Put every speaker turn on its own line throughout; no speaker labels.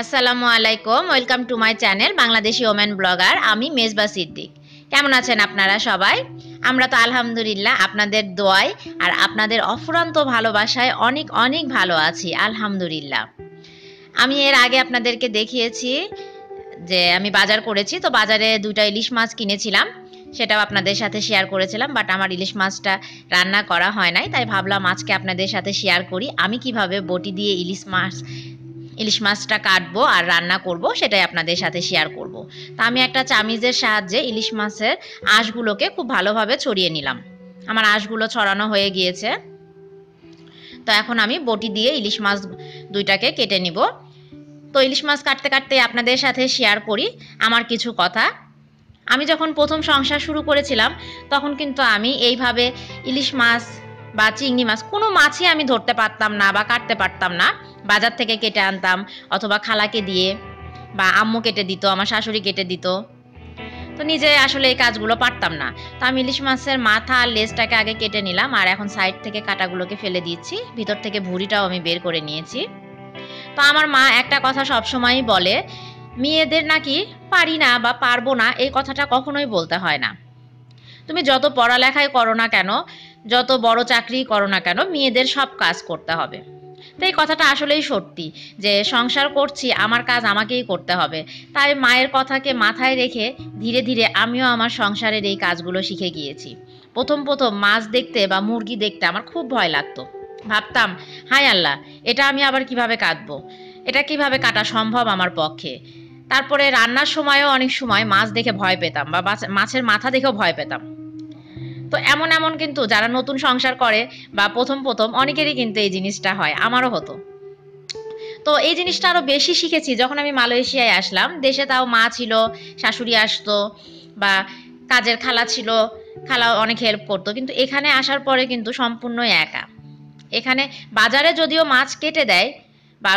আসসালামু আলাইকুম welcome to my channel Bangladeshi women blogger আমি মেজবা সিদ্দিক। কেমন আছেন আপনারা সবাই? আমরা তো আলহামদুলিল্লাহ আপনাদের দোয়ায় আর আপনাদের অফুরন্ত ভালোবাসায় অনেক অনেক ভালো আছি, আলহামদুলিল্লাহ। আমি এর আগে আপনাদেরকে দেখিয়েছি যে আমি বাজার করেছি, তো বাজারে দুটা ইলিশ মাছ কিনেছিলাম, সেটাও আপনাদের সাথে শেয়ার করেছিলাম বাট আমার ইলিশ মাছটা রান্না করা হয় নাই, তাই ভাবলাম আজকে আপনাদের সাথে শেয়ার করি, আমি কীভাবে বটি দিয়ে ইলিশ মাছ ইলিশ মাছটা কাটবো আর রান্না করব, সেটাই আপনাদের সাথে শেয়ার করব। তা আমি একটা চামিজের সাহায্যে ইলিশ মাছের আঁশগুলোকে খুব ভালোভাবে ছড়িয়ে নিলাম। আমার আঁশগুলো ছড়ানো হয়ে গিয়েছে। তো এখন আমি বটি দিয়ে ইলিশ মাছ দুইটাকে কেটে নিব। তো ইলিশ মাছ কাটতে কাটতে আপনাদের সাথে শেয়ার করি আমার কিছু কথা। আমি যখন প্রথম সংসার শুরু করেছিলাম, তখন কিন্তু আমি এইভাবে ইলিশ মাছ বা চিংড়ি মাছ কোনো মাছই আমি ধরতে পারতাম না বা কাটতে পারতাম না। বাজার থেকে কেটে আনতাম, অথবা খালাকে দিয়ে, বা আম্মু কেটে দিত, আমার শাশুড়ি কেটে দিত। তো নিজে আসলে এই কাজগুলো পারতাম না। তো আমি ইলিশ মাছের মাথা আর লেজটাকে আগে কেটে নিলাম, আর এখন সাইড থেকে কাটাগুলোকে ফেলে দিচ্ছি। ভিতর থেকে ভুঁড়িটাও আমি বের করে নিয়েছি। তো আমার মা একটা কথা সবসময়ই বলে, মেয়েদের নাকি পারি না বা পারব না, এই কথাটা কখনোই বলতে হয় না। তুমি যত পড়ালেখাই করো না কেন, যত বড় চাকরি করো না কেন, মেয়েদের সব কাজ করতে হবে। তো এই কথাটা আসলেই সত্যি যে সংসার করছি, আমার কাজ আমাকেই করতে হবে। তাই মায়ের কথাকে মাথায় রেখে ধীরে ধীরে আমিও আমার সংসারের এই কাজগুলো শিখে গিয়েছি। প্রথম প্রথম মাছ দেখতে বা মুরগি দেখতে আমার খুব ভয় লাগতো। ভাবতাম হাই আল্লাহ, এটা আমি আবার কীভাবে কাটবো? এটা কীভাবে কাটা সম্ভব আমার পক্ষে? তারপরে রান্নার সময়ও অনেক সময় মাছ দেখে ভয় পেতাম বা মাছের মাথা দেখেও ভয় পেতাম। তো এমন এমন কিন্তু যারা নতুন সংসার করে বা প্রথম প্রথম অনেকেরই কিন্তু এই জিনিসটা হয়, আমারও হতো। তো এই জিনিসটা আরও বেশি শিখেছি যখন আমি মালয়েশিয়ায় আসলাম, দেশে তাও মা ছিল, শাশুড়ি আসতো বা কাজের খালা ছিল খালা অনেক হেল্প করতো, কিন্তু এখানে আসার পরে কিন্তু সম্পূর্ণ একা। এখানে বাজারে যদিও মাছ কেটে দেয়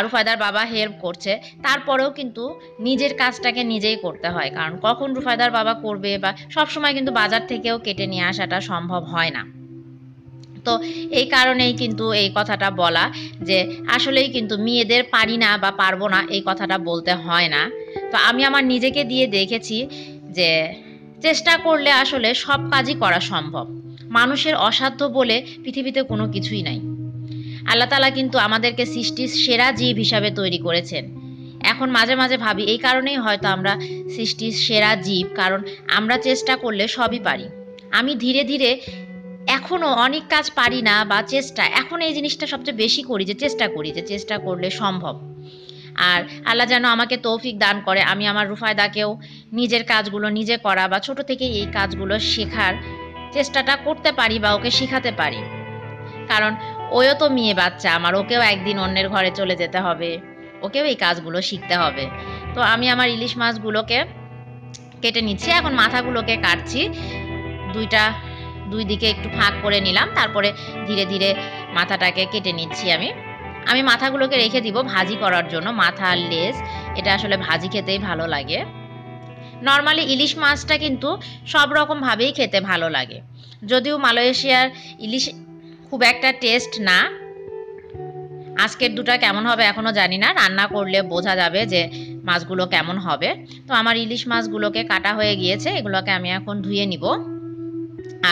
রুফায়দার বাবা হেল্প করছে। তারপরেও কিন্তু নিজের কাজটাকে নিজেই করতে হয়। কারণ কখন রুফায়দার বাবা করবে বা সব সময় কিন্তু বাজার থেকেও কেটে নিয়ে আসাটা সম্ভব হয় না। তো এই কারণেই কিন্তু এই কথাটা বলা যে আসলেই কিন্তু মেয়েদের পারি না বা পারব না এই কথাটা বলতে হয় না। তো আমি আমার নিজেকে দিয়ে দেখেছি যে চেষ্টা করলে আসলে সব কাজই করা সম্ভব। মানুষের অসাধ্য বলে পৃথিবীতে কোনো কিছুই নাই। আল্লাহ তালা কিন্তু আমাদেরকে সৃষ্টির সেরা জীব হিসাবে তৈরি করেছেন। এখন মাঝে মাঝে ভাবি, এই কারণেই হয়তো আমরা সৃষ্টির সেরা জীব, কারণ আমরা চেষ্টা করলে সবই পারি। আমি ধীরে ধীরে এখনও অনেক কাজ পারি না বা চেষ্টা, এখন এই জিনিসটা সবচেয়ে বেশি করি যে চেষ্টা করি যে চেষ্টা করলে সম্ভব। আর আল্লাহ যেন আমাকে তৌফিক দান করে, আমি আমার রুফায়দাকেও নিজের কাজগুলো নিজে করা বা ছোট থেকে এই কাজগুলো শেখার চেষ্টাটা করতে পারি বা ওকে শেখাতে পারি। কারণ ওও তো মেয়ে বাচ্চা, আমার ওকেও একদিন অন্যের ঘরে চলে যেতে হবে। ওকেও এই কাজগুলো শিখতে হবে। তো আমি আমার ইলিশ মাছগুলোকে কেটে নিচ্ছি, এখন মাথাগুলোকে কাটছি। দুইটা, দুই দিকে একটু ফাঁক করে নিলাম, তারপরে ধীরে ধীরে মাথাটাকে কেটে নিচ্ছি আমি। আমি মাথাগুলোকে রেখে দিব ভাজি করার জন্য, মাথা আর লেজ, এটা আসলে ভাজি খেতেই ভালো লাগে। নর্মালি ইলিশ মাছটা কিন্তু সব রকমভাবেই খেতে ভালো লাগে। যদিও মালয়েশিয়ার ইলিশ খুব একটা টেস্ট না। আজকের দুটা কেমন হবে এখনও জানি না। রান্না করলে বোঝা যাবে যে মাছগুলো কেমন হবে। তো আমার ইলিশ মাছগুলোকে কাটা হয়ে গিয়েছে, এগুলোকে আমি এখন ধুয়ে নিব।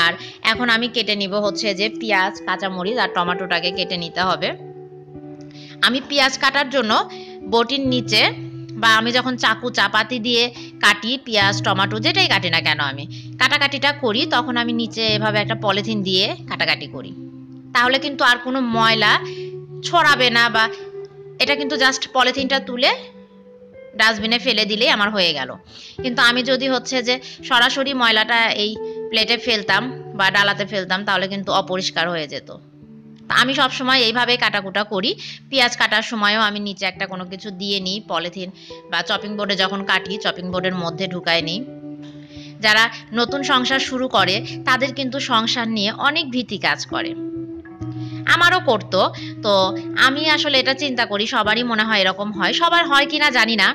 আর এখন আমি কেটে নিব হচ্ছে যে পেঁয়াজ, কাঁচামরিচ আর টমেটোটাকে কেটে নিতে হবে। আমি পেঁয়াজ কাটার জন্য বটির নিচে বা আমি যখন চাকু চাপাতি দিয়ে কাটি পেঁয়াজ, টমেটো যেটাই কাটি না কেন আমি, কাটাকাটিটা করি, তখন আমি নিচে এভাবে একটা পলিথিন দিয়ে কাটাকাটি করি। তাহলে কিন্তু আর কোনো ময়লা ছড়াবে না বা এটা কিন্তু জাস্ট পলিথিনটা তুলে ডাস্টবিনে ফেলে দিলেই আমার হয়ে গেল। কিন্তু আমি যদি হচ্ছে যে সরাসরি ময়লাটা এই প্লেটে ফেলতাম বা ডালাতে ফেলতাম তাহলে কিন্তু অপরিষ্কার হয়ে যেত। আমি সব সময় এইভাবেই কাটাকুটা করি। পেঁয়াজ কাটার সময়ও আমি নিচে একটা কোনো কিছু দিয়ে নিই পলিথিন বা চপিং বোর্ডে যখন কাটি চপিং বোর্ডের মধ্যে ঢুকায় নিই। যারা নতুন সংসার শুরু করে তাদের কিন্তু সংসার নিয়ে অনেক ভীতি কাজ করে। আমারও করতো তো আমি আসলে এটা চিন্তা করি, সবারই মনে হয় এরকম হয়। সবার হয় কি না জানি না।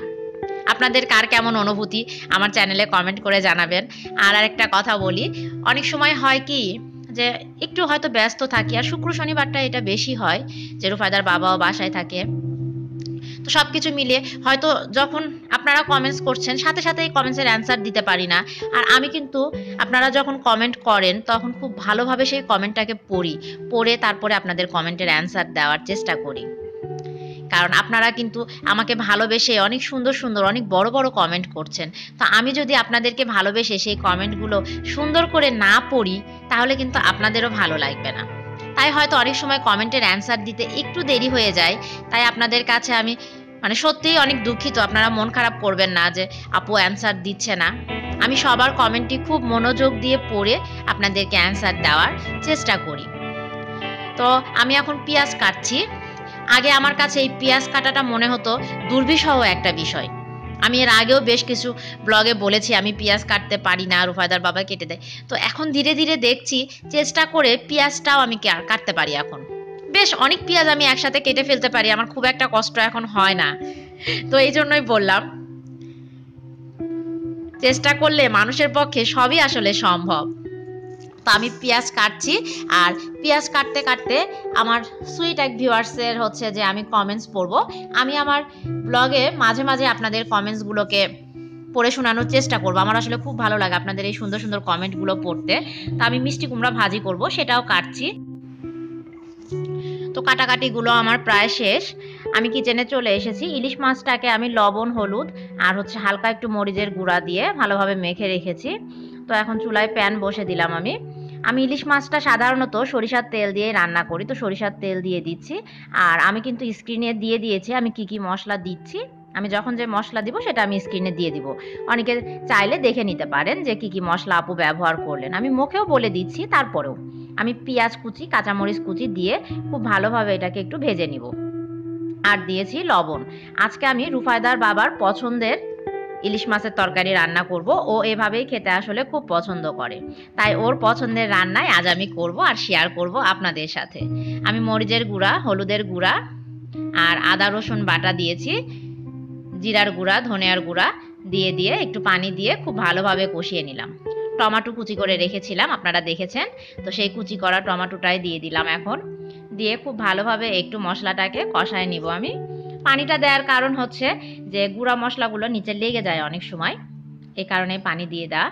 আপনাদের কার কেমন অনুভূতি? আমার চ্যানেলে কমেন্ট করে জানাবেন। আর আরেকটা কথা বলি, অনেক সময় হয় কি যে একটু হয়তো ব্যস্ত থাকি, আর শুক্র শনিবারটা এটা বেশি হয় যে রুফায়দার বাবাও বাসায় থাকে। তো সব কিছু মিলিয়ে হয়তো যখন আপনারা কমেন্টস করছেন, সাথে সাথে এই কমেন্টসের অ্যান্সার দিতে পারি না। আর আমি কিন্তু আপনারা যখন কমেন্ট করেন, তখন খুব ভালোভাবে সেই কমেন্টটাকে পড়ি। পড়ে তারপরে আপনাদের কমেন্টের অ্যান্সার দেওয়ার চেষ্টা করি। কারণ আপনারা কিন্তু আমাকে ভালোবেসে অনেক সুন্দর সুন্দর, অনেক বড় বড় কমেন্ট করছেন। তো আমি যদি আপনাদেরকে ভালোবেসে সেই কমেন্টগুলো সুন্দর করে না পড়ি, তাহলে কিন্তু আপনাদেরও ভালো লাগবে না। তাই হয়তো অনেক সময় কমেন্টের অ্যান্সার দিতে একটু দেরি হয়ে যায়। তাই আপনাদের কাছে আমি মানে সত্যিই অনেক দুঃখিত, আপনারা মন খারাপ করবেন না যে আপু অ্যান্সার দিচ্ছে না। আমি সবার কমেন্টটি খুব মনোযোগ দিয়ে পড়ে আপনাদেরকে অ্যান্সার দেওয়ার চেষ্টা করি। তো আমি এখন পেঁয়াজ কাটছি। আগে আমার কাছে এই পেঁয়াজ কাটাটা মনে হতো দুর্বিষহ একটা বিষয়। আমি এর আগেও বেশ কিছু ব্লগে বলেছি, আমি পেঁয়াজ কাটতে পারি না, রুফায়দার বাবা কেটে দেয়। তো এখন ধীরে ধীরে দেখছি, চেষ্টা করে পেঁয়াজটাও আমি কাটতে পারি এখন। বেশ অনেক পেঁয়াজ আমি একসাথে কেটে ফেলতে পারি, আমার খুব একটা কষ্ট এখন হয় না। তো এই জন্যই বললাম, চেষ্টা করলে মানুষের পক্ষে সবই আসলে সম্ভব। তো আমি পেঁয়াজ কাটছি। আর পেঁয়াজ কাটতে কাটতে আমার সুইট এক ভিউয়ার্সের হচ্ছে যে আমি কমেন্টস পড়ব। আমি আমার ব্লগে মাঝে মাঝে আপনাদের কমেন্টসগুলোকে পড়ে শোনানোর চেষ্টা করব। আমার আসলে খুব ভালো লাগে আপনাদের এই সুন্দর সুন্দর কমেন্টগুলো পড়তে। তো আমি মিষ্টি কুমড়া ভাজি করব, সেটাও কাটছি। তো কাটাকাটিগুলো আমার প্রায় শেষ। আমি কিচেনে চলে এসেছি। ইলিশ মাছটাকে আমি লবণ, হলুদ আর হচ্ছে হালকা একটু মরিচের গুঁড়া দিয়ে ভালোভাবে মেখে রেখেছি। তো এখন চুলায় প্যান বসে দিলাম আমি। আমি ইলিশ মাছটা সাধারণত সরিষার তেল দিয়ে রান্না করি, তো সরিষার তেল দিয়ে দিচ্ছি। আর আমি কিন্তু স্ক্রিনে দিয়ে দিয়েছি, আমি কি কি মশলা দিচ্ছি, আমি যখন যে মশলা দিব সেটা আমি স্ক্রিনে দিয়ে দিব। অনেকে চাইলে দেখে নিতে পারেন যে কি কি মশলা আপু ব্যবহার করলেন। আমি মুখেও বলে দিচ্ছি, তারপরেও। আমি পেঁয়াজ কুচি, কাঁচামরিচ কুচি দিয়ে খুব ভালোভাবে এটাকে একটু ভেজে নিব। আর দিয়েছি লবণ। আজকে আমি রুফায়দার বাবার পছন্দের ইলিশ মাছের তরকারি রান্না করব। ও এভাবেই খেতে আসলে খুব পছন্দ করে। তাই ওর পছন্দের রান্নায় আজ আমি করব আর শেয়ার করব আপনাদের সাথে। আমি মরিচের গুঁড়া, হলুদের গুঁড়া আর আদা, রসুন বাটা দিয়েছি। জিরার গুঁড়া, ধনিয়ার গুঁড়া দিয়ে দিয়ে একটু পানি দিয়ে খুব ভালোভাবে কষিয়ে নিলাম। টমাটো কুচি করে রেখেছিলাম, আপনারা দেখেছেন। তো সেই কুচি করা টমাটোটাই দিয়ে দিলাম এখন। দিয়ে খুব ভালোভাবে একটু মশলাটাকে কষায় নিব আমি। পানিটা দেওয়ার কারণ হচ্ছে যে গুঁড়া মশলাগুলো নিচে লেগে যায় অনেক সময়। এই কারণে পানি দিয়ে দেওয়া।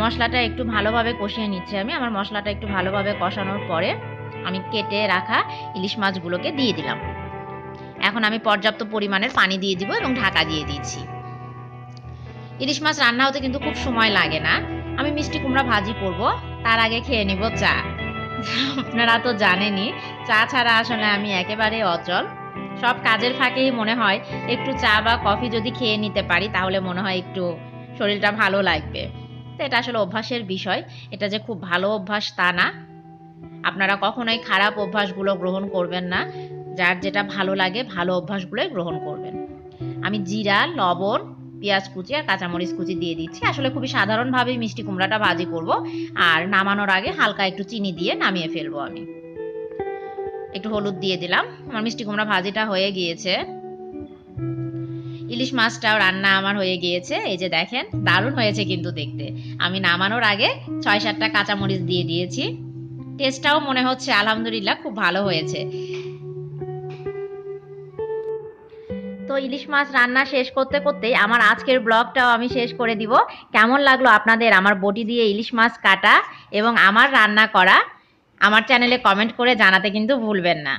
মশলাটা একটু ভালোভাবে কষিয়ে নিচ্ছি আমি। আমার মশলাটা একটু ভালোভাবে কষানোর পরে আমি কেটে রাখা ইলিশ মাছগুলোকে দিয়ে দিলাম। এখন আমি পর্যাপ্ত পরিমাণের পানি দিয়ে দিব এবং ঢাকা দিয়ে দিচ্ছি। ইলিশ মাছ রান্না হতে কিন্তু খুব সময় লাগে না। আমি মিষ্টি কুমড়া ভাজি করব, তার আগে খেয়ে নিব চা। আপনারা তো জানেনই, চা ছাড়া আসলে আমি একেবারে অচল। সব কাজের ফাঁকেই মনে হয় একটু চা বা কফি যদি খেয়ে নিতে পারি, তাহলে মনে হয় একটু শরীরটা ভালো লাগবে। তো এটা আসলে অভ্যাসের বিষয়। এটা যে খুব ভালো অভ্যাস তা না। আপনারা কখনোই খারাপ অভ্যাসগুলো গ্রহণ করবেন না। যার যেটা ভালো লাগে, ভালো অভ্যাসগুলোই গ্রহণ করবেন। আমি জিরা, লবণ, পেঁয়াজ কুচি আর কাঁচামরিচ কুচি দিয়ে দিচ্ছি। আসলে খুবই সাধারণভাবেই মিষ্টি কুমড়াটা ভাজি করব। আর নামানোর আগে হালকা একটু চিনি দিয়ে নামিয়ে ফেলব আমি। একটু হলুদ দিয়ে দিলাম। আমার মিষ্টি কুমড়া ভাজিটা হয়ে গিয়েছে। ইলিশ মাছটাও রান্না আমার হয়ে গিয়েছে। এই যে দেখেন, দারুণ হয়েছে কিন্তু দেখতে। আমি নামানোর আগে ছয় সাতটা কাঁচামরিচ দিয়ে দিয়েছি। টেস্টটাও মনে হচ্ছে আলহামদুলিল্লাহ খুব ভালো হয়েছে। তো ইলিশ মাছ রান্না শেষ করতে করতেই আমার আজকের ব্লগটাও আমি শেষ করে দিব। কেমন লাগল আপনাদের আমার বটি দিয়ে ইলিশ মাছ কাটা এবং আমার রান্না করা? আমার চ্যানেলে কমেন্ট করে জানাতে কিন্তু ভুলবেন না।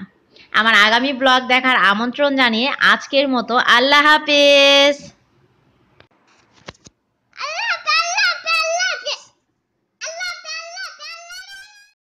আমার আগামী ব্লগ দেখার আমন্ত্রণ জানিয়ে আজকের মতো আল্লাহ হাফেজ।